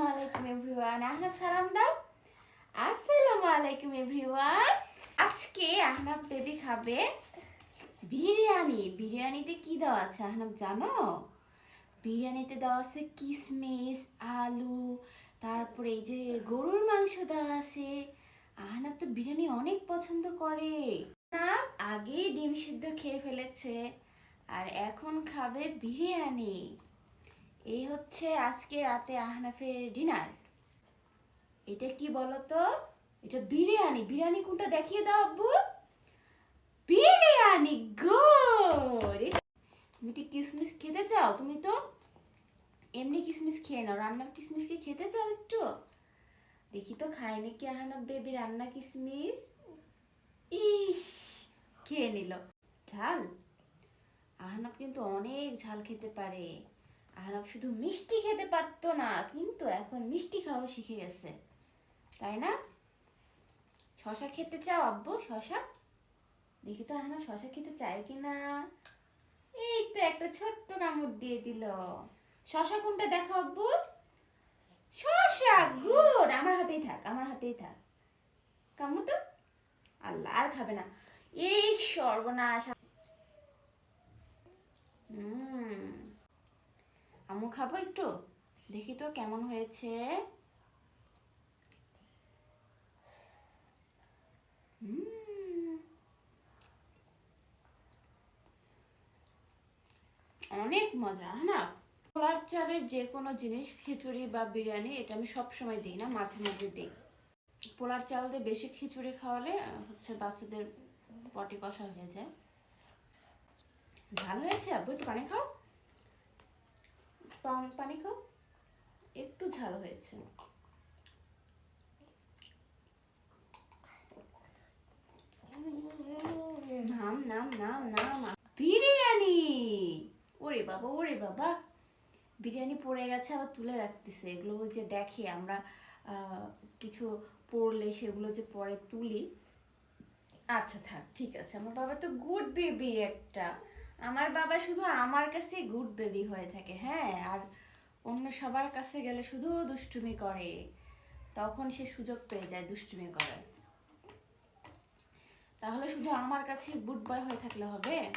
আসসালামু আলাইকুম এভরিওয়ান, আহনাব সালাম দাও। আসসালামু আলাইকুম এভরিওয়ান। আজকে আহনাব বেবি খাবে বিরিয়ানি। বিরিয়ানিতে কি দেওয়া আছে আহনাব জানো? বিরিয়ানিতে দেওয়া আছে কিশমিশ আলু, তারপরে এই যে গরুর মাংস দেওয়া আছে। আহনাব তো বিরিয়ানি অনেক পছন্দ করে। না আগেই ডিম সিদ্ধ খেয়ে ফেলেছে, আর এখন খাবে বিরিয়ানি। এই হচ্ছে আজকে রাতে আহনাফের ডিনার। এটা কি বলতো? এটা বিরিয়ানি। বিরিয়ানি কোনটা দেখিয়ে দাও আব্বু। বিরিয়ানি গুড তুমি কি কিসমিস খেতে চাও? তুমি তো এমনি কিসমিস খেয়ে নাও। রান্নার কিসমিস কি খেতে চাও একটু? দেখি তো খায় নাকি আহনাফ বেবি রান্না কিসমিস? ইস, খেয়ে নিল। ঝাল? আহনাফ কিন্তু অনেক ঝাল খেতে পারে। আহনাফ শুধু মিষ্টি খেতে পারতো না, কিন্তু এখন মিষ্টি খাওয়া শিখে গেছে। তাই না? শশা খেতে চাও আব্বু? শশা? দেখি তো আহনাফ শশা খেতে চায় কি না এই তো একটা ছোট্ট কামড় দিয়ে দিল। শশা কোনটা দেখো আব্বু? শশা, গুড! আমার হাতেই থাক, আমার হাতেই থাক। কামড় তো আল্লাহ, আর খাবে না। এই সর্বনাশ। হুম আমু খাব একটু? দেখি তো কেমন হয়েছে। অনেক মজা হ্যাঁ না? পোলার চালের যে কোনো জিনিস, খিচুড়ি বা বিরিয়ানি, এটা আমি সব সময় দিই না, মাঝে মধ্যে দিই। পোলার চাল দিয়ে বেশি খিচুড়ি খাওয়ালে হচ্ছে বাচ্চাদের পটি কষা হয়ে যায়। ভালো হয়েছে আব্বু? একটু পানি খাও। পান- খাও। একটু ঝাল হয়েছে। বিরিয়ানি! ওরে বাবা ওরে বাবা। বিরিয়ানি পড়ে গেছে, আবার তুলে রাখতেছে। এগুলো যে দেখে আমরা কিছু পড়লে সেগুলো যে পরে তুলি। আচ্ছা থাক, ঠিক আছে। আমার বাবা তো গুড বেবি একটা। আমার বাবা শুধু আমার কাছে গুড বেবি হয়ে থাকে হ্যাঁ? আর অন্য সবার কাছে গেলে শুধু দুষ্টুমি করে। তখন সে সুযোগ পেয়ে যায় দুষ্টুমি করার। তাহলে শুধু আমার কাছে গুড বয় হয়ে থাকলে হবে?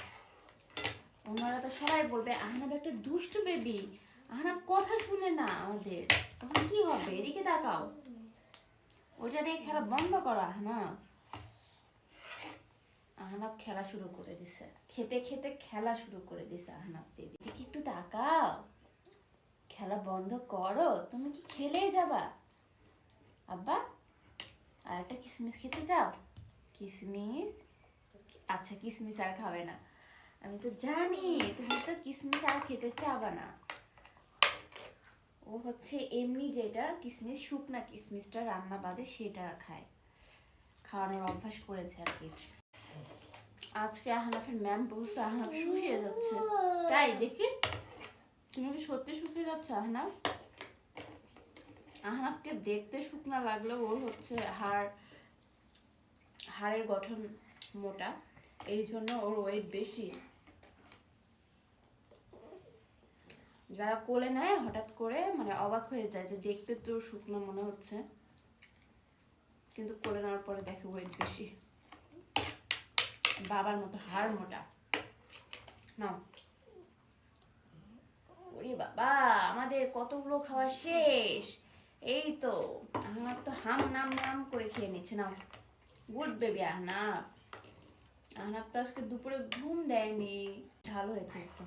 ওনারা তো সবাই বলবে, আহনাব একটা দুষ্টু বেবি আহনাব কথা শুনে না আমাদের তখন কি হবে? এদিকে তাকাও। ওইটা নিয়ে খেলা বন্ধ করো, আহনাব। আহনাব খেলা শুরু করে দিছে। খেতে খেতে খেলা শুরু করে দিছে আহনাব বেবি কি একটু তাকাও। খেলা বন্ধ করো, তুমি কি খেলেই যাবা? আব্বা আর একটা কিসমিস খেতে যাও। কিসমিস? আচ্ছা কিসমিস আর খাবে না। আমি তো জানি, তুমি তো কিসমিস আর খেতে চাবা না। ও হচ্ছে এমনি যেটা কিসমিস, শুকনা কিসমিসটা রান্না বাদে সেটা খায়। খাওয়ানোর অভ্যাস করেছে আর কি। আজকে আহনাফের ম্যাম বলছে আহনাফ শুকিয়ে যাচ্ছে। তাই দেখি। তুমি কি সত্যি শুকিয়ে যাচ্ছ আহনাফ? আহনাফকে দেখতে শুকনা লাগলেও ওর হচ্ছে হাড়, হাড়ের গঠন মোটা। এই জন্য ওর ওয়েট বেশি। যারা কোলে নেয়, হঠাৎ করে মানে অবাক হয়ে যায় যে দেখতে তো শুকনো মনে হচ্ছে। কিন্তু কোলে নেওয়ার পরে দেখে ওয়েট বেশি। বাবার মতো হাড় মোটা। নাও। ওরে বাবা, আমাদের কতগুলো খাওয়া শেষ। এই তো, আমার তো হাম নাম নাম করে খেয়ে নিচ্ছে, নাও। Good baby Ahnab. আহনাব তো আজকে দুপুরে ঘুম দেয়নি। ঝাল হয়েছে একটু।